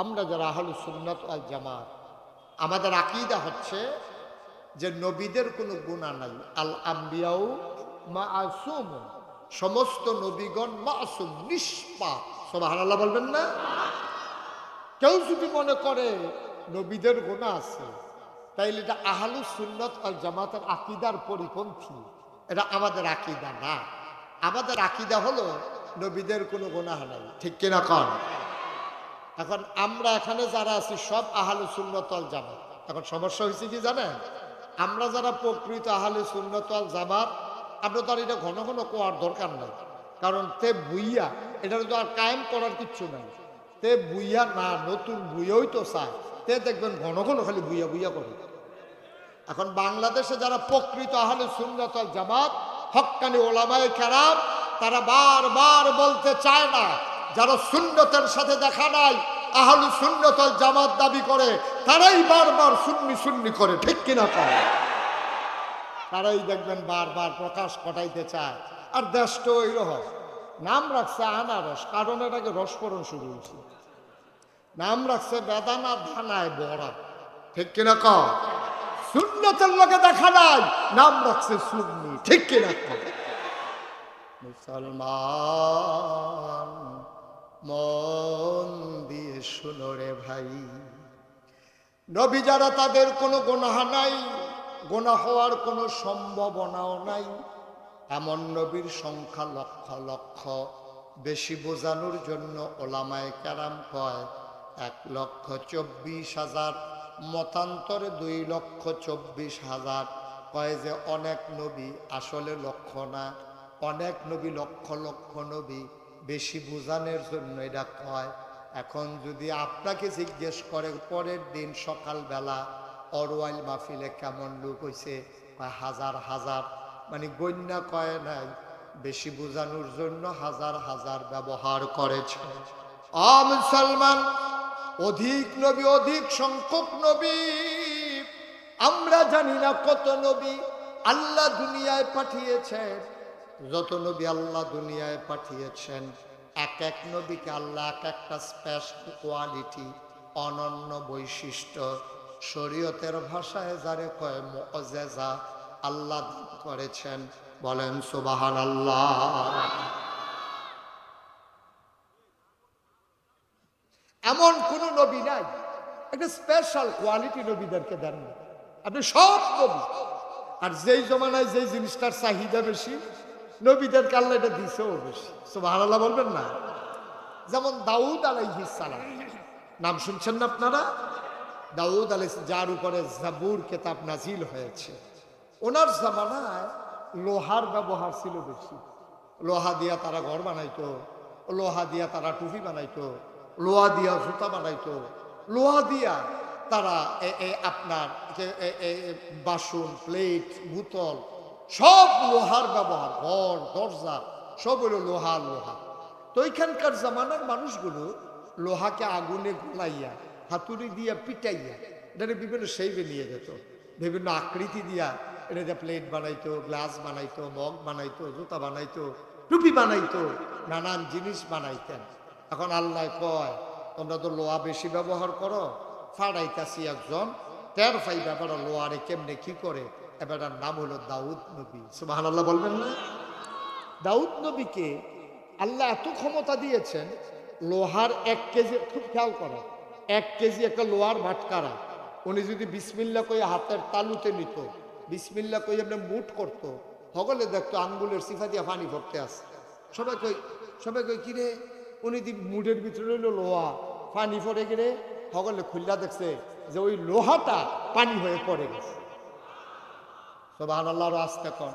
আমরা যারা আহলু সুন্নত আল জামাত, আমাদের আকিদা হচ্ছে যে নবীদের কোনো গুণা নাই। আল আম্বিয়াও মা আসুম সমস্ত নবীগণ মাসুম, নিষ্পাপ। সবাই আল্লাহ বলবেন না? কেউ যদি মনে করে নবীদের গুণা আছে, তাইলে এটা আহলু সুন্নত আল জামাতের আকিদার পরিপন্থী। এটা আমাদের আকিদা না। আমাদের আকিদা হলো নবীদের কোনো গুনাহ নাই। ঠিক কিনা কন? এখন আমরা এখানে যারা আছি, সব আহলু সুন্নতল জামাত। এখন সমস্যা হয়েছে কি জানেন? আমরা যারা প্রকৃত আহলে সুন্নতল জামাত, আমরা তো আর এটা ঘন ঘন কোয়ার দরকার নাই। কারণ তে বুইয়া এটা তো আর কায়েম করার কিচ্ছু নাই। তে বুইয়া না, নতুন বুইয়াই তো চায়। তে দেখবেন ঘন ঘন খালি বুইয়া বুইয়া করে। এখন বাংলাদেশে যারা প্রকৃত আহলে সুন্নতল জামাত হক্কানি ওলামায় কেরাম, তারা বারবার বলতে চায় না যারা সুন্নতের সাথে দেখা নাই, আহলু সুন্নতল জামাত দাবি করে, তারাই বারবার সুন্নি সুন্নি করে, ঠিক কিনা করে তারাই দেখবেন বারবার প্রকাশ ঘটাইতে চায়। আর দেশটা ওইরকম। নাম রাখছে আনারস, কারণ এটাকে রসপরণ শুরু হয়েছে। নাম রাখছে বেদানা ধানায় বড়া, ঠিক কিনা ক সুন্নতের লোকে দেখা নাই, নাম রাখছে সুন্নি, ঠিক কিনা মুসলমান মন দিয়ে শুনো রে ভাই। নবী যারা তাদের কোনো গোনাহা নাই গোনা হওয়ার কোনো সম্ভাবনাও নাই, এমন নবীর সংখ্যা লক্ষ লক্ষ। বেশি বোঝানোর জন্য ওলামায় ক্যারাম কয়, এক লক্ষ চব্বিশ হাজার, মতান্তরে দুই লক্ষ চব্বিশ হাজার। কয় যে অনেক নবী আসলে লক্ষ না, অনেক নবী লক্ষ লক্ষ নবী বেশি বোঝানোর জন্য এটা কয়, এখন যদি আপনাকে জিজ্ঞেস করে পরের দিন সকালবেলা অরওয়াইল মাহফিলে কেমন লোক হয়েছে হাজার হাজার মানে গণ্যা কয় নাই, বেশি বোঝানোর জন্য হাজার হাজার ব্যবহার করেছে। আ মুসলমান, অধিক নবী, অধিক সংখ্যক নবী, আমরা জানি না কত নবী আল্লাহ দুনিয়ায় পাঠিয়েছেন। যত নবী আল্লাহ দুনিয়ায় পাঠিয়েছেন, এক এক নবীকে আল্লাহ এক একটা স্পেশাল কোয়ালিটি অনন্য বৈশিষ্ট্য। শরীয়তের ভাষায় যারে কয় মজেজা, আল্লাহ করেছেন। বলেন সুবাহান আল্লাহ এমন কোন নবী নাই, একটা স্পেশাল কোয়ালিটি নবীদেরকে দেন আপনি সব নবী, আর যেই জমানায় যেই জিনিসটার চাহিদা বেশি নবীদেরকে আল্লাহ এটা দিছেও বেশি। সুবাহান আল্লাহ বলবেন না। যেমন দাউদ সালাম। নাম শুনছেন না আপনারা? দাউদ আলাই যার উপরে জাবুর কেতাব নাজিল হয়েছে। ওনার জামানায় লোহার ব্যবহার ছিল বেশি। লোহা দিয়া তারা ঘর বানাইতো, লোহা দিয়া তারা টুপি বানাইতো, লোহা দিয়া জুতা বানাইতো। লোহা দিয়া তারা আপনার বাসন, প্লেট, বোতল সব লোহার ব্যবহার, ঘর, দরজা, সব হলো লোহা লোহা। তো ওইখানকার জামানার মানুষগুলো লোহাকে আগুনে গোলাইয়া, হাতুড়ি দিয়া পিটাইয়া এটা বিভিন্ন সেইবে নিয়ে যেত। বিভিন্ন আকৃতি দিয়া এটা প্লেট বানাইতো গ্লাস বানাইতো, মগ বানাইতো, জুতা বানাইতো, টুপি বানাইতো, নানান জিনিস বানাইতেন। এখন আল্লাহ কয়, তোমরা তো লোহা বেশি ব্যবহার করো, ফাড়াইতাছি একজন, টের ফাই ব্যাপার লোহারে কেমনে কি করে? এবারটার নাম হলো দাউদ নবী। সুবাহ আল্লাহ বলবেন না? দাউদ নবীকে আল্লাহ এত ক্ষমতা দিয়েছেন, লোহার এক কেজি, খুব খেয়াল করো, এক কেজি একটা লোহার ভাটকারা। উনি যদি বিসমিল্লা কই হাতের তালুতে নিত, বিসমিল্লা কই এমনি মুঠ করতো, হগলে দেখতো আঙ্গুলের সিফা দিয়া পানি ভরতে আসে সবাই কই সবাই কই, কিরে? উনি দি মুডের ভিতরে হইল লোহা, পানি পড়ে গেলে হগলে খুল্লা দেখছে যে ওই লোহাটা পানি হয়ে পড়ে গেছে। সবাহ আল্লাহর আসতে কন।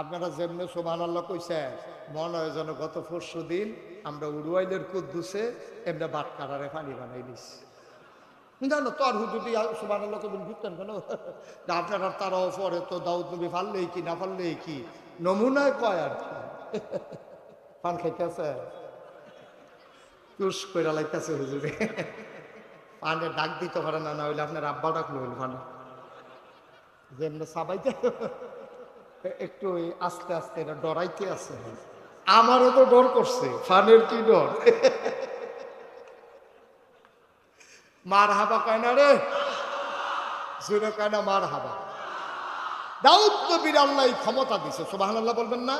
আপনারা যেমনি সোমান আল্লাহ কইছে মনে হয় যেন গত পরশু দিন আমরা উড়ুয়াইলের কুদ্দুসে এমনি বাটকারারে পানি বানাই দিছি জানো তোর হুজুরি সোমান আল্লাহ কদিন ঘুরতেন কেন? আপনারা তারাও পরে তো দাউদ নবী ফাললেই কি, না ফাললেই কি? নমুনায় কয় আর পান খাইতেছে? টুস কইরা লাইতেছে হুজুরে। পানে ডাক দিতে পারে না না হইলে আপনার আব্বা ডাক লইল পানে। যেমনি সাবাইতে একটু আস্তে আস্তে এটা ডরাইতে আছে। আমারও তো ডর করছে, ফানের কি ডর? মার হাবা কয় না রে? জোরে কয় না মার হাবা দাউদ নবীর আল্লাহ ক্ষমতা দিছে সুবাহান আল্লাহ বলবেন না?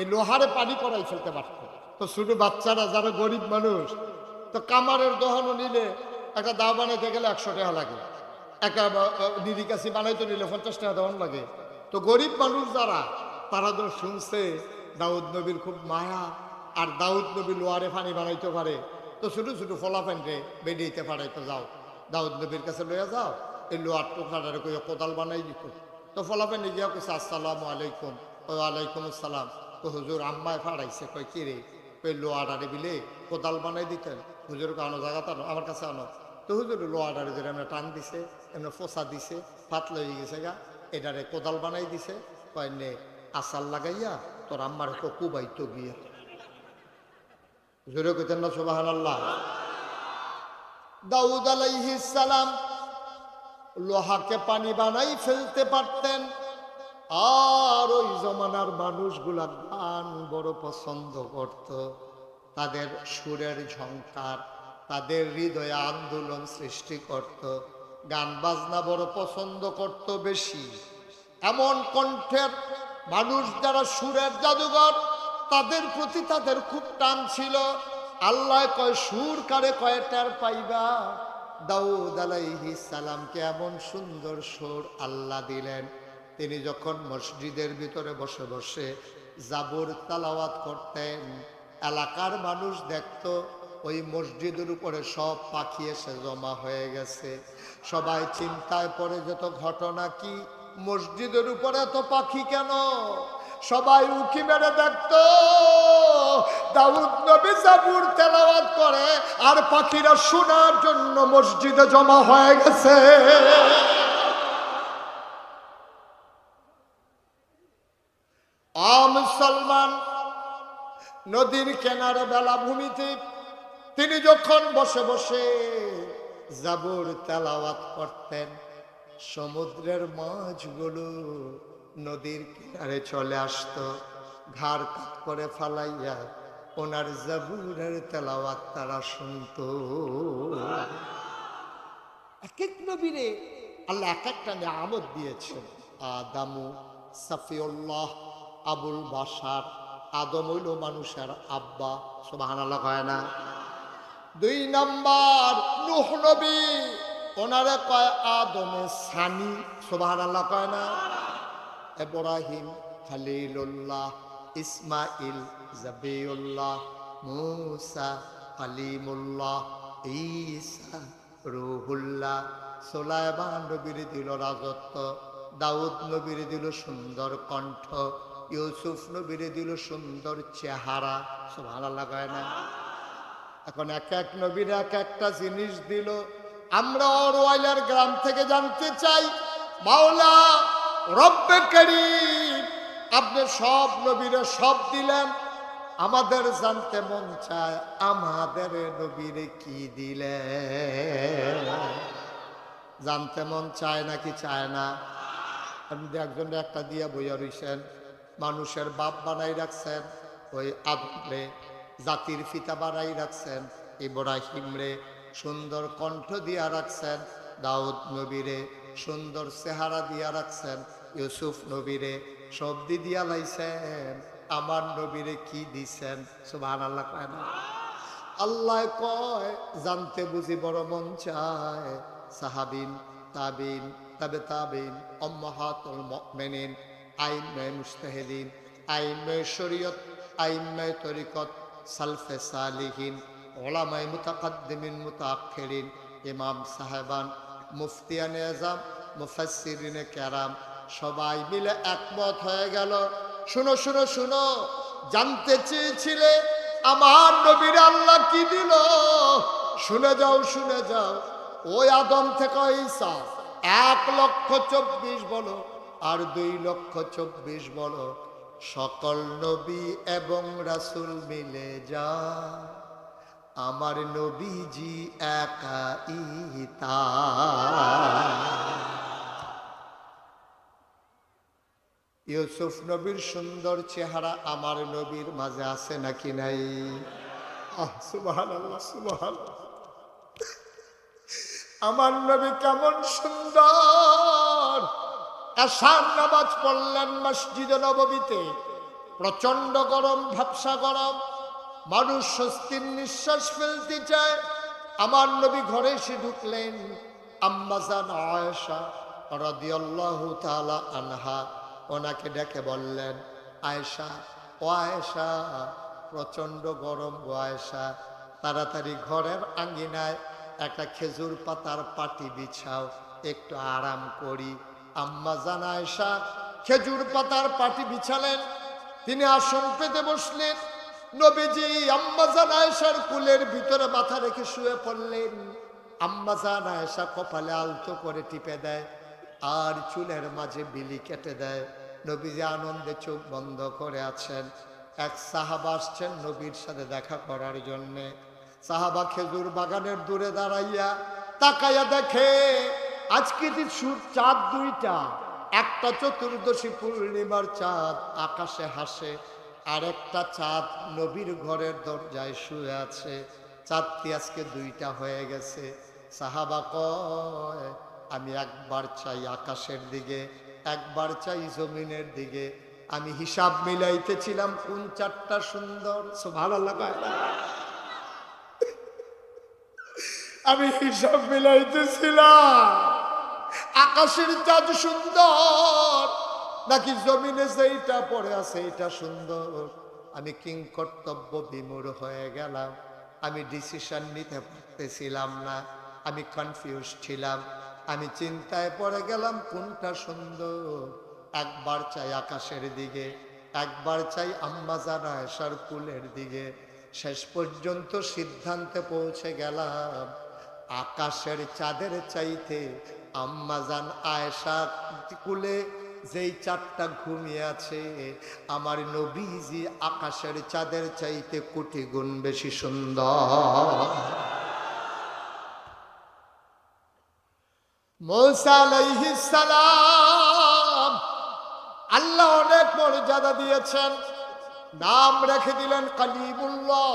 এই লোহারে পানি করাই ফেলতে পারত। তো ছোট বাচ্চারা যারা গরিব মানুষ, তো কামারের দহনও নিলে একটা দা বানাইতে গেলে একশো টাকা লাগে। একটা নিরিকাশি বানাইতে নিলে পঞ্চাশ টাকা দহন লাগে। তো গরিব মানুষ যারা, তারা তো শুনছে, দাউদ নবীর খুব মায়া, আর দাউদ নবী লোহারে পানি বানাইতে পারে। তো ছোট ছোট ফলাফেন্টে বেরিয়েতে পারে তো যাও। দাউদ নবীর কাছে লইয়া যাও, এই লোহার টুকরাটারে কই কোদাল বানাই দিত। তো ফলাফেন্টে গিয়া কইছে, আসসালামু আলাইকুম। ও আলাইকুম আসসালাম। তো হুজুর আম্মায় ফাড়াইছে কই কি রে? কই লোহাটারে বিলে কোদাল বানাই দিতেন। হুজুর আনো জায়গা আনো, আমার কাছে আনো। তো হুজুর লোহাটারে যেটা এমনি টান দিছে, এমনি ফোসা দিছে পাতলা হয়ে গেছে গা এটারে কোদাল বানাই দিছে, কয় নে আসাল লাগাইয়া তোর আম্মার তো কুবাইতো গিয়া। জোরে কইতেন না সুবাহান আল্লাহ দাউদ সালাম লোহাকে পানি বানাই ফেলতে পারতেন, আর ওই জমানার মানুষগুলা গান বড় পছন্দ করত, তাদের সুরের ঝংকার তাদের হৃদয়ে আন্দোলন সৃষ্টি করত, গান বাজনা বড় পছন্দ করত বেশি। এমন কণ্ঠের মানুষ যারা সুরের জাদুঘর, তাদের প্রতি তাদের খুব টান ছিল। আল্লাহ কয়, সুর কারে কয়, টের পাইবা? দাউদ আলাইহি সালামকে এমন সুন্দর সুর আল্লাহ দিলেন। তিনি যখন মসজিদের ভিতরে বসে বসে জাবর তালাওয়াত করতেন, এলাকার মানুষ দেখত ওই মসজিদের উপরে সব পাখি এসে জমা হয়ে গেছে। সবাই চিন্তায় পড়ে যেত ঘটনা কি? মসজিদের উপরে এত পাখি কেন? সবাই উকি মেরে দেখত, দাউদ নবী জাবুর তেলাওয়াত করে, আর পাখিরা শোনার জন্য মসজিদে জমা হয়ে গেছে। আম সলমান নদীর কেনারে বেলাভূমিতে তিনি যখন বসে বসে জাবুর তেলাওয়াত করতেন, সমুদ্রের মাছগুলো নদীর কিনারে চলে আসতো, ঘাড় কাত করে ফালাইয়া ওনার জাবুরের তেলাওয়াত তারা শুনতো। এক এক নবীরে আল্লাহ এক একটা নিয়ামত দিয়েছেন। আদামু, সাফিউল্লাহ, আবুল বাসার আদম হইল মানুষের আব্বা। সোবাহান আল্লাহ কয় না? দুই নাম্বার, নুহ নবী। ওনারে কয় আদমে সানি সোবাহান আল্লাহ কয় না? এব্রাহিম খালিলুল্লাহ ইসমাইল জাবিউল্লাহ, মুসা কালিমুল্লাহ ঈসা রুহুল্লাহ। সোলাইমান নবীর দিল রাজত্ব, দাউদ নবীর দিল সুন্দর কণ্ঠ, ইউসুফ নবীর দিল সুন্দর চেহারা সব ভালো লাগায় না? এখন এক এক নবীর এক একটা জিনিস দিল। আমরা অরওয়াইলার গ্রাম থেকে জানতে চাই, মাওলা রব্বে আপনি সব নবীরে সব দিলেন। আমাদের জানতে মন চায় আমাদের নবীরে কি দিলে জানতে মন চায় না কি চায় না? আপনি একজন একটা দিয়া বইয়া রইছেন, মানুষের বাপ বানাই রাখছেন, ওই আদমরে জাতির ফিতা বানাই রাখছেন, ইব্রাহিম রে সুন্দর কণ্ঠ দিয়া রাখছেন, দাউদ নবীরে সুন্দর চেহারা দিয়া রাখছেন, ইউসুফ নবীরে সবদি দিয়া লাইছেন, আমার নবীরে কি দিছেন? সুবহান আল্লাহ কয় না। আল্লাহ কয়, জানতে বুঝি বড় মন চায়। সাহাবিন, তাবিন, তাবে তাবিন অম্মাহাতুল মুমিনিন, আইন মুস্তাহিদিন আইন নয় শরীয়ত, আইন নয় তরিকত। সালফে সালিহিন ওলামাই মুতাকাদ্দিমিন মুতাআখিরিন, ইমাম সাহেবান, মুফতিয়ান এজাম, মুফাসসিরিনে কেরাম, সবাই মিলে একমত হয়ে গেল। শুনো শুনো শুনো, জানতে চেয়েছিলে আমার নবীর আল্লাহ কি দিল? শুনে যাও শুনে যাও ওই আদম থেকে ঈসা, এক লক্ষ চব্বিশ বলো আর দুই লক্ষ চব্বিশ বলো। সকল নবী এবং রাসুল মিলে যা। আমার নবীজি একা ইতা ইউসুফ নবীর সুন্দর চেহারা আমার নবীর মাঝে আছে নাকি নাই? আল্লাহ আমার নবী কেমন সুন্দর। আসার নামাজ পড়লেন মসজিদে নববীতে প্রচণ্ড গরম, ভ্যাবসা গরম। মানুষ স্বস্তির নিঃশ্বাস ফেলতে চায়। আমার নবী ঘরে এসে ঢুকলেন আম্মাজান আয়েশা রাদিয়াল্লাহু তাআলা আনহা। ওনাকে ডেকে বললেন, আয়েশা, ও আয়েশা প্রচণ্ড গরম গো আয়েশা। তাড়াতাড়ি ঘরের আঙ্গিনায় একটা খেজুর পাতার পাটি বিছাও, একটু আরাম করি। আম্মা জান আয়েশা খেজুর পাতার পাটি বিছালেন, তিনি আসন পেতে বসলেন। নবীজি আম্মা জান আয়েশার কুলের ভিতরে মাথা রেখে শুয়ে পড়লেন। আম্মা জান আয়েশা কপালে আলতো করে টিপে দেয়, আর চুলের মাঝে বিলি কেটে দেয়। নবীজি আনন্দে চোখ বন্ধ করে আছেন। এক সাহাবা আসছেন নবীর সাথে দেখা করার জন্যে। সাহাবা খেজুর বাগানের দূরে দাঁড়াইয়া তাকাইয়া দেখে আজকে যে চাঁদ দুইটা, একটা চতুর্দশী পূর্ণিমার চাঁদ, আকাশে হাসে, আর একটা চাঁদ নবীর ঘরের দরজায় শুয়ে আছে। চাঁদটি আজকে দুইটা হয়ে গেছে। সাহাবা কয়, আমি একবার চাই আকাশের দিকে, একবার চাই জমিনের দিকে। আমি হিসাব মিলাইতেছিলাম কোন চারটা সুন্দর। ভালো লাগায় আমি হিসাব মিলাইতেছিলাম। আকাশের চাঁদ সুন্দর। নাকি জমিনে যেইটা পড়ে আছে এটা সুন্দর? আমি কিং কর্তব্য বিমূর হয়ে গেলাম। আমি ডিসিশন নিতে পারতেছিলাম না। আমি কনফিউজ ছিলাম। আমি চিন্তায় পড়ে গেলাম, কোনটা সুন্দর? একবার চাই আকাশের দিকে, একবার চাই আম্মাজান আয়েশার কুলের দিকে। শেষ পর্যন্ত সিদ্ধান্তে পৌঁছে গেলাম। আকাশের চাঁদের চাইতে আম্মাজান আয়েশা কুলে যেই চাঁদটা ঘুমিয়ে আছে, আমার নবীজি আকাশের চাঁদের চাইতে কোটি গুণ বেশি সুন্দর। সালাম আল্লাহ অনেক মর্যাদা দিয়েছেন। নাম রেখে দিলেন কালিমুল্লাহ।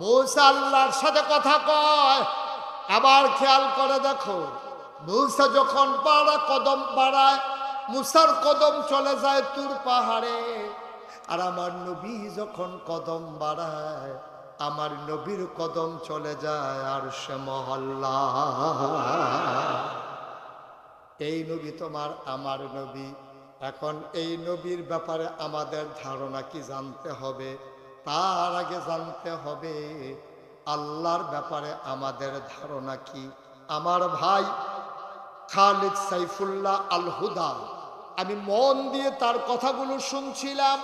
মৌসা আল্লাহর সাথে কথা কয় আবার খেয়াল করে দেখো, মৌসা যখন বাড়া কদম বাড়ায়, মুসার কদম চলে যায় তুর পাহাড়ে। আর আমার নবী যখন কদম বাড়ায়, আমার নবীর কদম চলে যায় আর সে মহল্লা। এই নবী তোমার, আমার নবী। এখন এই নবীর ব্যাপারে আমাদের ধারণা কি জানতে হবে? তার আগে জানতে হবে আল্লাহর ব্যাপারে আমাদের ধারণা কি? আমার ভাই খালিদ সাইফুল্লাহ আল হুদা আমি মন দিয়ে তার কথাগুলো শুনছিলাম।